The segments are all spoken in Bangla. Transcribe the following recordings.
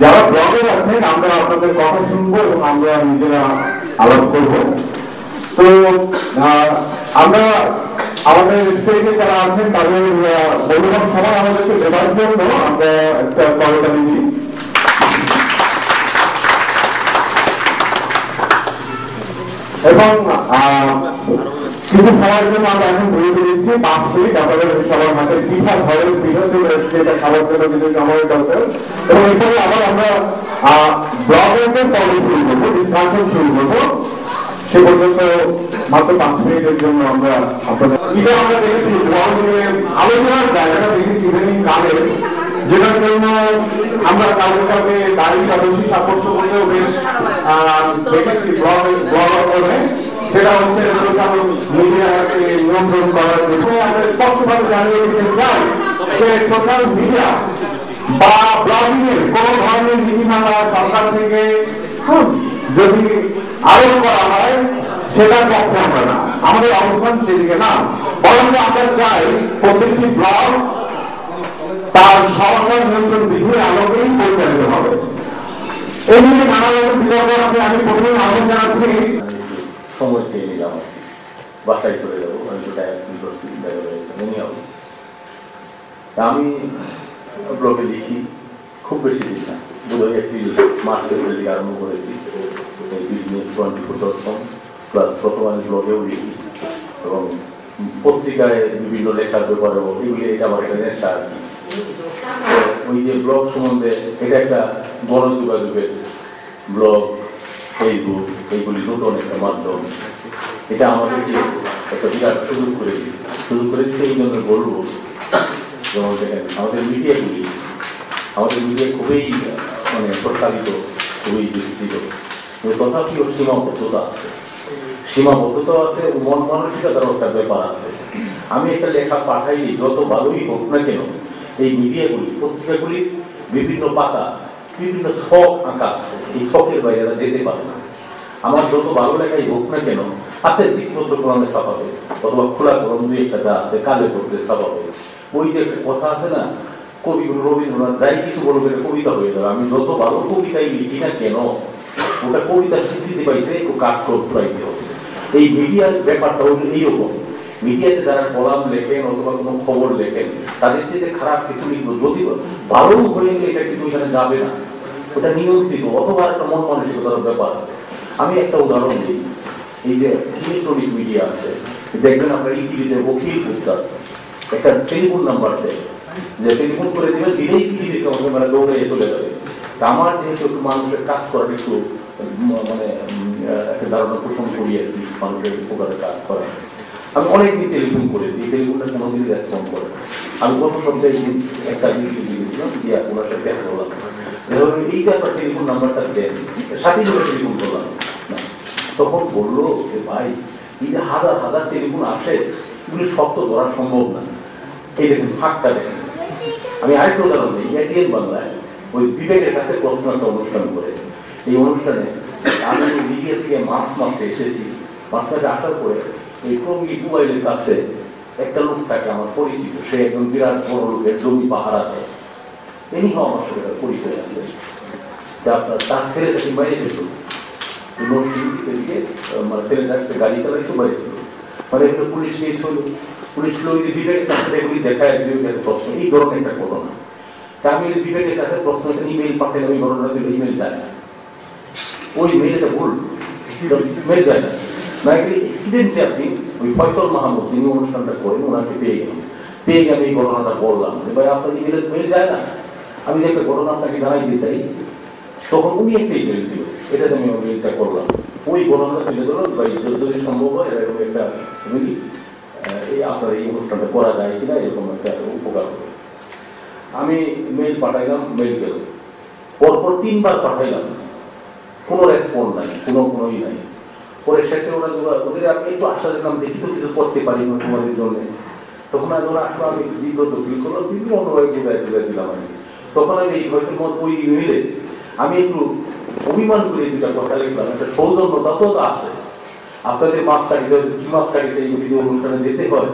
যারা ব্লগার আছেন, আমরা আপনাদের কথা শুনব এবং আমরা নিজেরা আলাপ করব। তো আমরা আমাদের স্টেজে যারা আছেন, তাদের মূল্যবান সময় আমাদেরকে দেওয়ার জন্য আমরা একটা করতালি দিই। এবং কিছু সময়ের জন্য আমরা এখন বিরতি দিচ্ছি পাঁচ মিনিট আপনাদের সবার হাতে পিঠা ঘরের পিঠা চলে এসছে, এটা খাবার জন্য কিছু সময় দরকার এবং এখানে আবার আমরা ব্লগারদের পরে শুরু ডিসকাশন শুরু করব। সে পর্যন্ত মাত্র পাঁচ মিনিটের জন্য আমরা আপনাদের এটা আমরা দেখেছি ব্লগের আলোচনার জায়গাটা দেখেছি ইদানিং কালে, যেটার জন্য আমরা কাউকে দাঁড়িয়ে বেশি সাব্যস্ত করতেও বেশ দেখেছি ব্লগ ব্লগ সেটা হচ্ছে মিডিয়াকে নিয়ন্ত্রণ করার জন্য। আমরা স্পষ্টভাবে জানিয়ে দিতে চাই যে সোশ্যাল মিডিয়া বা ব্লগিং এর কোন ধরনের নীতিমালা সরকার থেকে যদি আরোপ করা হয়, সেটার পক্ষে আমরা না। আমাদের অবস্থান সেদিকে না। বরং আমরা চাই প্রত্যেকটি ব্লগ তার সরকার নিয়ন্ত্রণ বিধির আলোকেই পরিচালিত হবে। এই নিয়ে নানা রকম বিতর্ক আছে, আমি প্রথমে আহ্বান জানাচ্ছি সময় চেয়ে নিলাম আর কি। বাসায় চলে যাব, আমি তো টায়ার ফিল করছি হবে তা আমি ব্লগে লিখি, খুব বেশি দিন না। বোধহয় এপ্রিল মার্চ এপ্রিল থেকে আরম্ভ করেছি। Twenty four dot com plus বর্তমানে ব্লগেও লিখি। এবং পত্রিকায় বিভিন্ন লেখার ব্যাপারেও এগুলি এটা আমার একটা নেশা আর কি। ওই যে ব্লগ সম্বন্ধে এটা একটা গণযোগাযোগের ব্লগ ফেসবুক এইগুলি নতুন একটা মাধ্যম। এটা আমাদেরকে একটা বিরাট সুযোগ করে দিচ্ছে সুযোগ করে দিচ্ছে এই জন্য বলব যেমন দেখেন আমাদের মিডিয়াগুলি, আমাদের মিডিয়া খুবই মানে প্রসারিত, খুবই বিস্তৃত। তথাপিও সীমাবদ্ধতা আছে। সীমাবদ্ধতা আছে, মন মানসিকতারও একটা ব্যাপার আছে। আমি একটা লেখা পাঠাইনি যত ভালোই হোক না কেন, এই মিডিয়াগুলি পত্রিকাগুলি বিভিন্ন পাতা, বিভিন্ন শখ আঁকা আছে। এই শখের বাইরে যেতে পারে না। আমার যত ভালো লেখাই হোক না কেন, আছে চিত্রপত্র কোরআনে ছাপাবে অথবা খোলা কলম দুই একটা আছে কালে পড়তে ছাপাবে ওই যে একটা কথা আছে না, কবিগুরু রবীন্দ্রনাথ যাই কিছু বলবে কবিতা হয়ে যাবে। আমি যত ভালো কবিতাই লিখি না কেন, ওটা কবিতা স্বীকৃতি পাইতে একটু কাঠ পাইতে হবে। এই মিডিয়ার ব্যাপারটা এইরকম। মিডিয়াতে যারা কলাম লেখেন অথবা কোনো খবর লেখেন, তাদের চেয়ে খারাপ কিছু লিখব। যদি ভালো হয়ে গেলে এটা কিন্তু এখানে যাবে না। ওটা নিয়ন্ত্রিত, অথবা একটা মন মানসিকতার ব্যাপার আছে। আমি একটা উদাহরণ দিই। এই যে ইলেকট্রনিক মিডিয়া আছে, দেখবেন আপনার ইটিভিতে ওকিল পুস্তার একটা টেলিফোন নাম্বার দেয়। যে টেলিফোন করে দিবেন দিলেই টিভি দেখে মানে দৌড়ে চলে যাবে। তা আমার যেহেতু একটু মানুষের কাজ করার একটু মানে একটা ধারণা পোষণ করি আর কি, মানুষের উপকারের কাজ করে আমি অনেকদিন টেলিফোন করেছি, এই টেলিফোনটা কোনোদিনই রেসপন্ড করে। আমি গত সপ্তাহে একটা জিনিস দিয়েছিলাম দিয়া ওনার সাথে দেখা এই যে আপনার টেলিফোন নাম্বারটা দেন, সাথে টেলিফোন করলাম। তখন বলল যে ভাই, এই যে হাজার হাজার টেলিফোন আসে, এগুলি সব তো ধরা সম্ভব না। এই দেখুন, ফাঁকটা দেখেন। আমি আরেকটা উদাহরণ দিই এটিএন বাংলায় ওই বিবেকের কাছে প্রশ্ন একটা অনুষ্ঠান করে। এই অনুষ্ঠানে আমি মিডিয়া থেকে মার্চ মাসে এসেছি, মার্চ মাসে আসার পরে এই টঙ্গি মোবাইলের কাছে একটা লোক থাকে আমার পরিচিত, সে একজন বিরাট বড় লোকের জমি পাহারা দেয়। তিনি আমার একটা পরিচয় আছে। তার ছেলে তাকে বাইরে যেত মানে মানে ওই মেয়েটা ভুল। মেল যায় না। না এক্সিডেন্টে আপনি, ওই ফয়সল অনুষ্ঠানটা করেন, ওনাকে পেয়ে গেলেন। পেয়ে আমি এই ঘটনাটা বললাম। ভাই আপনার ইমেলে মেল যায় না। আমি একটা ঘটনা আপনাকে জানাইতে চাই তখন উনি একটা ইমেল দিল এটাতে আমি মেলটা করলাম। ওই ঘটনাটা তুলে ধরো ভাই যদি সম্ভব হয়, এরকম একটা বুঝলি এই আপনার এই অনুষ্ঠানটা করা যায় কিনা, এরকম একটা উপকার হবে। আমি মেল পাঠাইলাম মেল গেল। পরপর তিনবার পাঠাইলাম। কোনো রেসপন্ড নাই, কোনো কোনোই নাই। পরে শেষে ওরা ওদের আমি একটু আশা দিলাম, দেখি তো কিছু করতে পারি না তোমাদের জন্য। তখন আমি ওরা আসলে, আমি বিব্রত ফিল করলাম বিভিন্ন অনুভব বুঝাই বুঝাই দিলাম আমি তখন আমি এই বয়সের মতো ওই মিলে আমি একটু অভিমান করে দুটা কথা লিখলাম একটা সৌজন্যতা তো আছে। আপনাদের মাপকাঠিতে কি মাপকাঠিতে এই অনুষ্ঠানে যেতে হয়,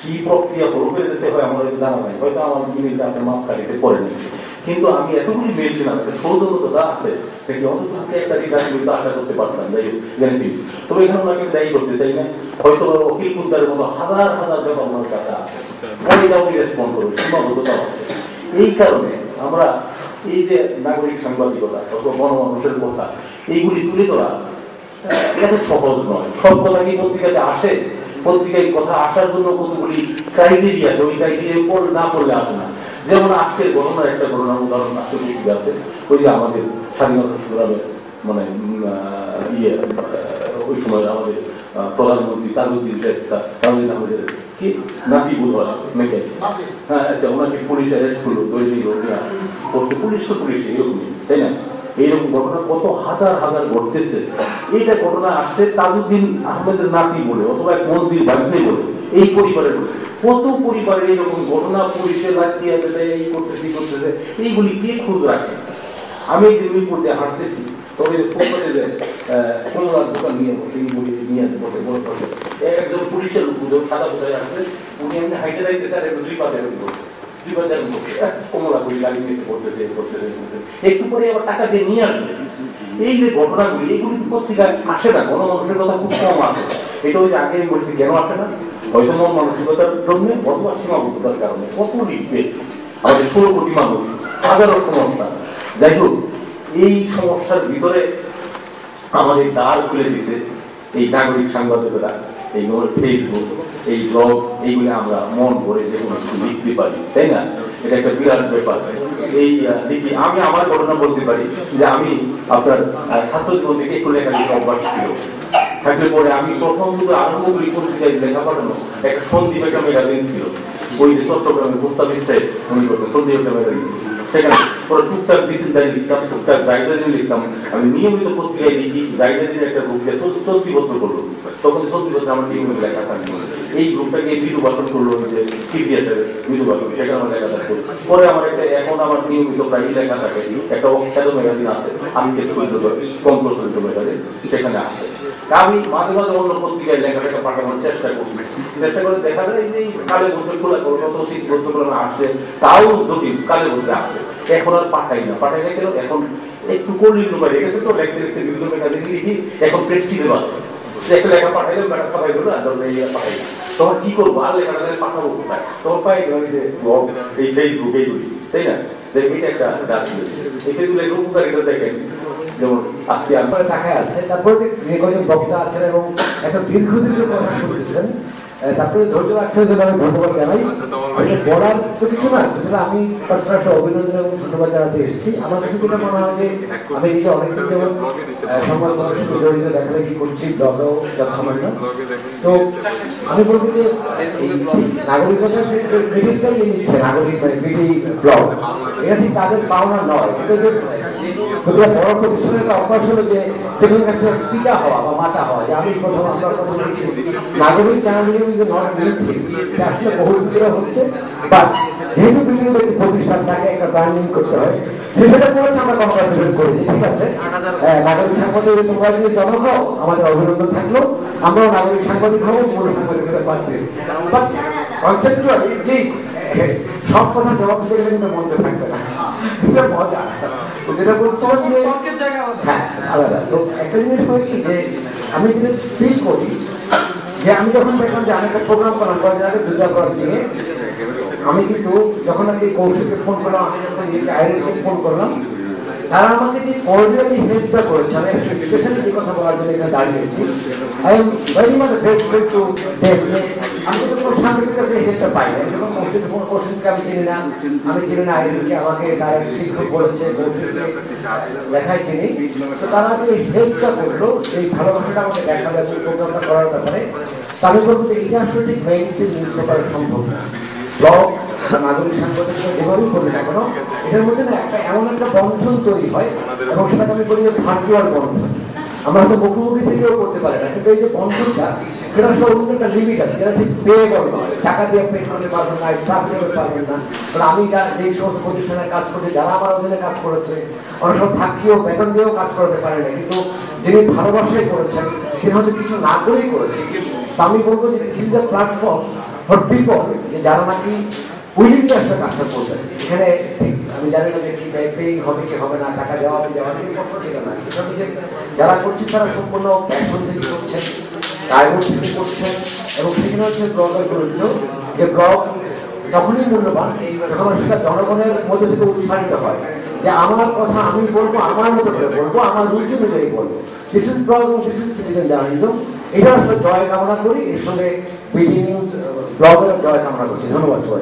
কি প্রক্রিয়া করে যেতে হয় আমার হয়তো জানা নাই, হয়তো আমার ইমেলটা আপনার মাপকাঠিতে পড়েনি। কিন্তু আমি এতগুলি মেয়েছিলাম একটা সৌজন্যতা আছে, দেখি অন্তত একটা দিক আমি কিন্তু আশা করতে পারতাম, যাই গ্যারান্টি তবে এখানে ওনাকে দায়ী করতে চাই না, হয়তো অকিল কুদ্দারের মতো হাজার হাজার ব্যাপার ওনার কাছে আছে। ওইটা উনি রেসপন্ড করবে সীমাবদ্ধতা আছে। এই কারণে আমরা এই যে নাগরিক সাংবাদিকতা অথবা গণমানুষের কথা এইগুলি তুলে ধরা এত সহজ নয়। সব কথা কি পত্রিকাতে আসে? পত্রিকায় কথা আসার জন্য কতগুলি ক্রাইটেরিয়া ওই ক্রাইটেরিয়া পড় না পড়লে আসে না। যেমন আজকের ঘটনার একটা ঘটনার উদাহরণ আজকে পত্রিকা আছে। ওই যে আমাদের স্বাধীনতা সংগ্রামের মানে ইয়ে ওই সময় আমাদের প্রধানমন্ত্রী তাজউদ্দিন শেখ তাজউদ্দিন আহমেদের কি? নাতি বোধ হয় হ্যাঁ আচ্ছা ওনাকে পুলিশ অ্যারেস্ট করল দৈনিক করতে পুলিশ তো পুলিশ এরকমই তাই না? এইরকম ঘটনা কত হাজার হাজার ঘটতেছে। এইটা ঘটনা আসছে তাজউদ্দিন আহমেদের নাতি বলে, অথবা এক মন্দির বাড়িতে বলে, এই পরিবারের বলে। কত পরিবারের এইরকম ঘটনা পুলিশে দেয় এই করতেছে এই করতেছে, এইগুলি কে খোঁজ রাখে? আমি একদিন মিরপুরতে হাঁটতেছি, তবে ফুটপাতে যে দোকান নিয়ে বসে, এই বই নিয়ে বসে বসে একজন পুলিশের লোক সাদা পোশাকে আসছে, উনি এমনি হাইটে যাইতে তার দুই পাতে এরকম গাড়ি একটু পরে আবার টাকা দিয়ে নিয়ে আসবে। এই যে ঘটনাগুলি এইগুলি তো পত্রিকায় আসে না গণমানুষের কথা খুব কম আসে। এটা ওই আগে আমি বলছি, কেন আসে না? হয়তো মন মানসিকতার জন্য অথবা সীমাবদ্ধতার কারণে। কত লিখবে? আমাদের ষোলো কোটি মানুষ, হাজারো সমস্যা। যাই হোক, এই সমস্যার ভিতরে আমাদের দ্বার খুলে দিছে এই নাগরিক সাংবাদিকতা এই ফেসবুক এই ব্লগ এইগুলো আমরা মন করে যে কোনো কিছু লিখতে পারি, তাই না? এটা একটা বিরাট ব্যাপার। এই দেখি, আমি আমার ঘটনা বলতে পারি যে আমি আপনার ছাত্র জীবন থেকে একটু লেখালেখি অভ্যাস ছিল। থাকলে পরে আমি প্রথম শুধু আরম্ভ করি পত্রিকায় লেখা পাঠানো একটা সন্দীপ একটা মেগাজিন ছিল। ওই যে চট্টগ্রামে সাহেব, উনি করতেন সন্দীপ একটা মেগাজিন সেখানে পরে টুকটাক ডিসিপ্লাইন লিখতাম টুকটাক গাইডলাইন লিখতাম আমি নিয়মিত পত্রিকায় লিখি গাইডলাইনের একটা গ্রুপ চলতি বছর করল। তখন চলতি বছর আমার নিয়মিত লেখা থাকবে এই গ্রুপটাকে মৃদু ভাষণ করল, যে সিপিএসের মৃদু ভাষণ সেখানে আমার লেখা থাকতো পরে আমার একটা, এখন আমার নিয়মিত প্রায় লেখা থাকে। একটা অখ্যাত ম্যাগাজিন আছে, আজকে সূর্য কম ম্যাগাজিন সেখানে আছে। আমি মাঝে মাঝে অন্য পত্রিকায় লেখাটাকে পাঠানোর চেষ্টা করছি চেষ্টা করে দেখা যায় যে কালে বছর খোলা শীত খোলা আসছে তাও জটিল কালে বছর আসছে এখন আর পাঠাই না। পাঠাই না কেন? এখন একটু কলির নম্বর রেখেছে তো লিখতে লিখতে বিভিন্ন ম্যাগাজিন লিখি এখন প্রেস্টিজে বাদ একটা লেখা পাঠাইলে আর ধরুন এই পাঠাই কি করব? আর লেখাটা পাঠাবো কোথায়? পাই যে এই তাই না? একটা যেমন আজকে তারপরে তাকায় আছে তারপরে যে যে কজন বক্তা আছেন এবং এত দীর্ঘ দীর্ঘ কথা শুনতেছেন আহ, তারপরে ধৈর্য রাখছেন জন্য আমি ধন্যবাদ জানাই। আসলে বলার তো কিছু না যেটা আমি পার্সোনাল অভিনন্দন এবং ধন্যবাদ জানাতে এসেছি। আমার কাছে যেটা মনে হয় যে আমি নিজে অনেকদিন যেমন সংবাদ মাধ্যমের জড়িত লেখালেখি করছি ব্লগেও যথাসামান্য তো আমি বলব যে এই নাগরিকতার যে ক্রেডিটটাই নিয়ে নিচ্ছে নাগরিক মানে বিডি ব্লগ। এটা ঠিক তাদের পাওনা নয় কিন্তু যে বড় প্রতিষ্ঠানের একটা অভ্যাস হলো যে কাছে পিতা হওয়া বা মাতা হওয়া যে আমি প্রথম আমরা প্রথম নাগরিক চ্যানেলগুলো যে নট মিলছে এটা আসলে বহু হচ্ছে। বা যেহেতু বিভিন্ন একটি প্রতিষ্ঠান তাকে একটা ব্র্যান্ডিং করতে হয় সেটা করেছে আমরা কংগ্রাচুলেট করি ঠিক আছে? নাগরিক সাংবাদিক তোমরা যদি জনক হও আমাদের অভিনন্দন থাকল। আমরাও নাগরিক সাংবাদিক হব মূল সাংবাদিকতা বাদ দিই। বাট কনসেপ্টুয়ালি প্লিজ সব কথা জবাব দিতে গেলে কিন্তু মধ্যে থাকবে না। এটা মজা। তো যেটা বলছিলাম যে হ্যাঁ আলাদা তো একটা জিনিস হয় কি যে আমি যেটা ফিল করি যে আমি যখন দেখলাম যে আমি একটা প্রোগ্রাম করলাম কয়েকদিন আগে দুর্গা করার দিনে, আমি কিন্তু যখন আমি কৌশিককে ফোন করলাম, আমি যখন আইরনকে ফোন করলাম, তারা আমাকে যে কর্ডিয়ালি হেল্পটা করেছে, আমি একটা স্পেশালি যে কথা বলার জন্য এখানে দাঁড়িয়েছি। I am very much grateful to them আমি তো কাছে পাই না কৌশিককে আমি চিনি না। আমি চিনি না আমাকে বলেছে লেখায় চিনি। তো তারা এই আমাকে দেখা যাচ্ছে করার ব্যাপারে। আমি বলব যে এটা নিউজ সম্ভব। না ব্লগ নাগরিক সাংবাদিকতা যেভাবেই করবে না এটার মধ্যে না একটা এমন একটা বন্ধন তৈরি হয়, এবং সেটাকে আমি বলি যে ভার্চুয়াল বন্ধন। আমরা মুখোমুখি থেকেও করতে পারি না, কিন্তু এই যে সেটা একটা লিমিট আছে, সেটা ঠিক নয় টাকা দিয়ে পে করতে না স্টাফ পারবেন না। আমি যা সমস্ত প্রতিষ্ঠানে কাজ করছি, যারা আমার অধীনে কাজ করেছে অনেক সময় থাকিও, বেতন দিয়েও কাজ করতে পারে না। কিন্তু যিনি ভালোবাসায় করেছেন, তিনি হয়তো কিছু না করেই করেছেন তো আমি বলব যে this is a platform for people যারা নাকি উইলিংলি কাজটা করবেন। এখানে ঠিক আমি জানি না যে কি পেইং হবে, কি হবে না, টাকা দেওয়া হবে, যাওয়া হবে, প্রশ্ন সেটা না। কিন্তু যারা করছে তারা সম্পূর্ণ প্যাশন থেকে করছেন কায়মন থেকে করছেন এবং সেখানে হচ্ছে ব্লগের গুরুত্ব যে ব্লগ তখনই মূল্যবান, যখন সেটা জনগণের মধ্যে থেকে উৎসাহিত হয়, যে আমার কথা আমি বলব, আমার মতো করে বলব, আমার রুচি অনুযায়ী বলব। This is blog this is citizen journalism এটা আসলে জয় কামনা করি, এর সঙ্গে বিডি নিউজ ব্লগের জয় কামনা করছি। ধন্যবাদ সবাই